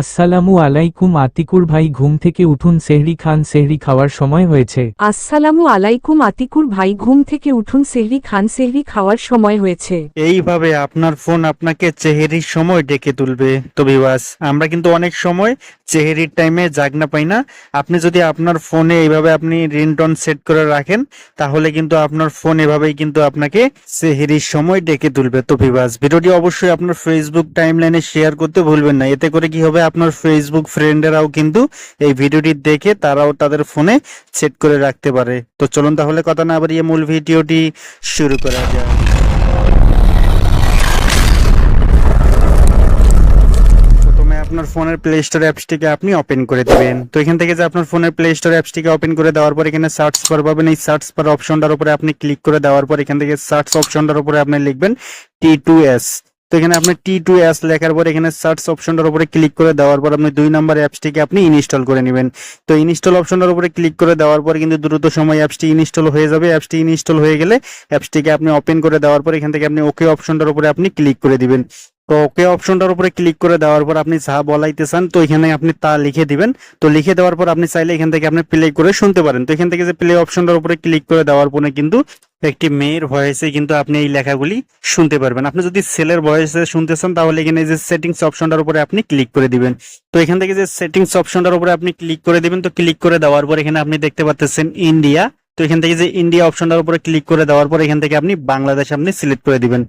আসসালামু আলাইকুম আতিকুর ভাই ঘুম থেকে উঠুন সেহরি খান সেহরি খাওয়ার সময় হয়েছে। আসসালামু আলাইকুম আতিকুর ভাই ঘুম থেকে উঠুন সেহরি খান সেহরি খাওয়ার সময় হয়েছে। এইভাবে আপনার ফোন আপনাকে চেহারির সময় ডেকে তুলবে। তো বিবাস আমরা কিন্তু অনেক সময় চেহারির টাইমে জাগনা পাই না। আপনি যদি আপনার ফোনে এইভাবে আপনি রিংটন সেট করে রাখেন তাহলে কিন্তু আপনার ফোন এভাবেই কিন্তু আপনাকে চেহারির সময় ডেকে তুলবে। তো বিবাস ভিডিওটি অবশ্যই আপনার ফেসবুক টাইমলাইনে শেয়ার করতে ভুলবেন না। এতে করে কি হবে? আপনার ফেসবুক ফ্রেন্ডেরাও কিন্তু এই ভিডিওটি দেখে তারাও তাদের ফোনে সেট করে রাখতে পারে। তো চলুন তাহলে কথা না বাড়িয়ে মূল ভিডিওটি শুরু করা যায় আপনার ফোনের প্লে স্টোর অ্যাপসটিকে আপনি ওপেন করে দিবেন। তো এখান থেকে যে আপনার ফোনের প্লে স্টোর অ্যাপসটিকে ওপেন করে দেওয়ার পর এখানে সার্চ বার পাবেন। এই সার্চ বার অপশনটার উপরে আপনি ক্লিক করে দেওয়ার পর এখান থেকে সার্চ অপশনটার উপরে আপনি লিখবেন টি টু এস তো এখানে আপনি টি টু এস লেখার পর এখানে সার্চ অপশনটার উপরে ক্লিক করে দেওয়ার পর আপনি দুই নাম্বার অ্যাপসটিকে আপনি ইনস্টল করে নেবেন। তো ইনস্টল অপশনটার উপরে ক্লিক করে দেওয়ার পর কিন্তু দ্রুত সময় অ্যাপসটি ইনস্টল হয়ে যাবে। অ্যাপসটি ইনস্টল হয়ে গেলে অ্যাপসটিকে আপনি ওপেন করে দেওয়ার পর এখান থেকে আপনি ওকে অপশনটার উপরে আপনি ক্লিক করে দিবেন। তো ওকে অপশনটার উপরে ক্লিক করে দেওয়ার পর আপনি যা বলাইতে চান, তো এখানে আপনি তা লিখে দিবেন। তো লিখে দেওয়ার পর আপনি চাইলে এখান থেকে আপনি প্লে করে শুনতে পারেন। তো এখান থেকে যে প্লে অপশনটার উপরে ক্লিক করে দেওয়ার পরে কিন্তু একটি মেয়ের ভয়েসে কিন্তু আপনি এই লেখাগুলি শুনতে পারবেন। আপনি যদি সেলের ভয়েসে শুনতে চান, তাহলে এখানে যে সেটিংস অপশনটার উপরে আপনি ক্লিক করে দিবেন। তো এখান থেকে যে সেটিংস অপশনটার উপরে আপনি ক্লিক করে দিবেন, তো ক্লিক করে দেওয়ার পর এখানে আপনি দেখতে পাচ্ছেন ইন্ডিয়া তো এখান থেকে যে ইন্ডিয়া অপশনটার উপরে ক্লিক করে দেওয়ার পর এখান থেকে আপনি বাংলাদেশ আপনি সিলেক্ট করে দিবেন।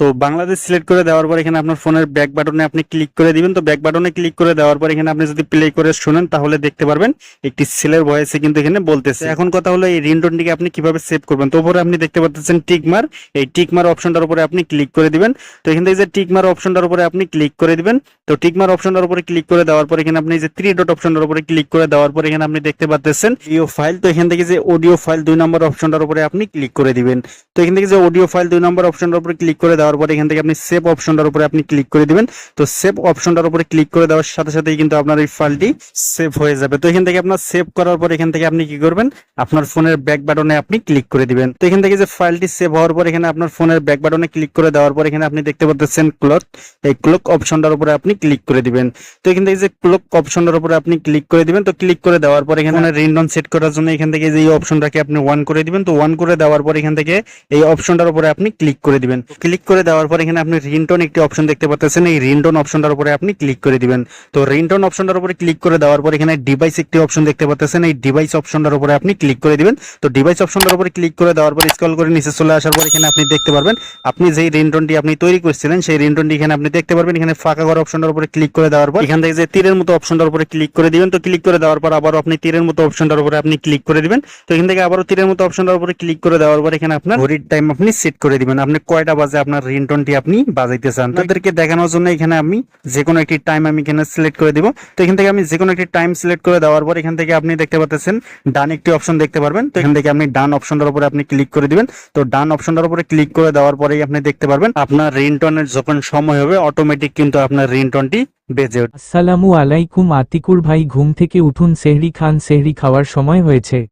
তো বাংলাদেশ সিলেক্ট করে দেওয়ার পর এখানে আপনার ফোনের ব্যাক বাটনে আপনি ক্লিক করে দিবেন। তো ব্যাক বাটনে ক্লিক করে দেওয়ার পর এখানে আপনি যদি প্লে করে শুনেন, তাহলে দেখতে পারবেন একটি ছেলের ভয়েসে কিন্তু এখানে বলতেছে। এখন কথা হলো এই রিংটোনটিকে আপনি কীভাবে সেভ করবেন? তো উপরে আপনি দেখতে পাচ্ছেন টিকমার এই টিকমার অপশনটার উপরে আপনি ক্লিক করে দিবেন। তো এখান থেকে যে টিকমার অপশনটার উপরে আপনি ক্লিক করে দিবেন, তো টিকমার অপশনটার উপরে ক্লিক করে দেওয়ার পর এখানে আপনি যে থ্রি ডট অপশনটার উপরে ক্লিক করে দেওয়ার পর এখানে আপনি দেখতে পাচ্ছেন অডিও ফাইল তো এখান থেকে যে অডিও ফাইল দুই নম্বর অপশনটার উপরে আপনি ক্লিক করে দিবেন। তো এখান থেকে যে অডিও ফাইল দুই নম্বর অপশনটার উপরে ক্লিক করে দেওয়ার পর এখান থেকে আপনি সেভ অপশনটার উপরে আপনি ক্লিক করে দিবেন। তো সেভ অপশনটার উপরে ক্লিক করে দেওয়ার সাথে সাথেই কিন্তু আপনার এই ফাইলটি সেভ হয়ে যাবে। তো এখান থেকে আপনার সেভ করার পর এখান থেকে আপনি কি করবেন? আপনার ফোনের ব্যাক বাটনে আপনি ক্লিক করে দিবেন। তো এখান থেকে যে ফাইলটি সেভ হওয়ার পর এখানে আপনার ফোনের ব্যাক বাটনে ক্লিক করে দেওয়ার পর এখানে আপনি দেখতে পাচ্ছেন ক্লক এই ক্লক অপশনটার উপরে আপনি ক্লিক করে দিবেন। তো এখান থেকে যে ক্লক অপশনটার উপরে আপনি ক্লিক করে দিবেন তো ক্লিক করে দেওয়ার পর এখানে রিংটন সেট করার জন্য এখান থেকে যে এই অপশনটাকে আপনি ওয়ান করে দিবেন তো ওয়ান করে দেওয়ার পর এখান থেকে এই অপশনটার উপরে আপনি ক্লিক করে দিবেন। ক্লিক করে দেওয়ার পর এখানে আপনি রিংটন একটি অপশন দেখতে পাচ্ছেন এই রিংটন অপশনটার উপরে আপনি ক্লিক করে দিবেন। তো রিংটন অপশনটার উপরে ক্লিক করে দেওয়ার পর এখানে ডিভাইস একটি অপশন দেখতে পাচ্ছেন এই ডিভাইস অপশনটার উপরে আপনি ক্লিক করে দিবেন। তো ডিভাইস অপশনটার উপরে ক্লিক করে দেওয়ার পর স্ক্রল করে নিচে চলে আসার পর এখানে আপনি দেখতে পারবেন, আপনি যেই রিংটনটি আপনি তৈরি করছিলেন, সেই রিংটনটি এখানে আপনি দেখতে পারবেন। এখানে ফাঁকা ঘর অপশনটার উপরে ক্লিক করে দেওয়ার পর এখান থেকে যে তীরের মতো অপশনটার উপরে ক্লিক করে দিবেন। তো ক্লিক করে দেওয়ার পর আবার আপনি তীরের মতো অপশনটার উপরে আপনি ক্লিক করে দিবেন। তো এখান থেকে আবারও তীরের মতো অপশনটার উপরে ক্লিক করে দেওয়ার পর এখানে আপনার ঘড়ির টাইম আপনি সেট করে দিবেন। আপনি কয়টা বাজে আপনার রিংটনটি আপনি বাজাইতে চান তাদেরকে দেখানোর জন্য এখানে আমি যে কোনো একটি টাইম আমি এখানে সিলেক্ট করে দিব। তো এখান থেকে আমি যে কোনো একটি টাইম সিলেক্ট করে দেওয়ার পর এখান থেকে আপনি দেখতে পাচ্ছেন ডান একটি অপশন দেখতে পারবেন। তো এখান থেকে আপনি ডান অপশনটার উপরে আপনি ক্লিক করে দিবেন। তো ডান অপশনটার উপরে ক্লিক করে দেওয়ার পরেই আপনি দেখতে পারবেন আপনার রিংটনের যখন সময় হবে অটোমেটিক কিন্তু আপনার রিংটনটি বেজে উঠবে। আসসালামু আলাইকুম আতিকুর ভাই ঘুম থেকে উঠুন সেহরি খান সেহরি খাওয়ার সময় হয়েছে।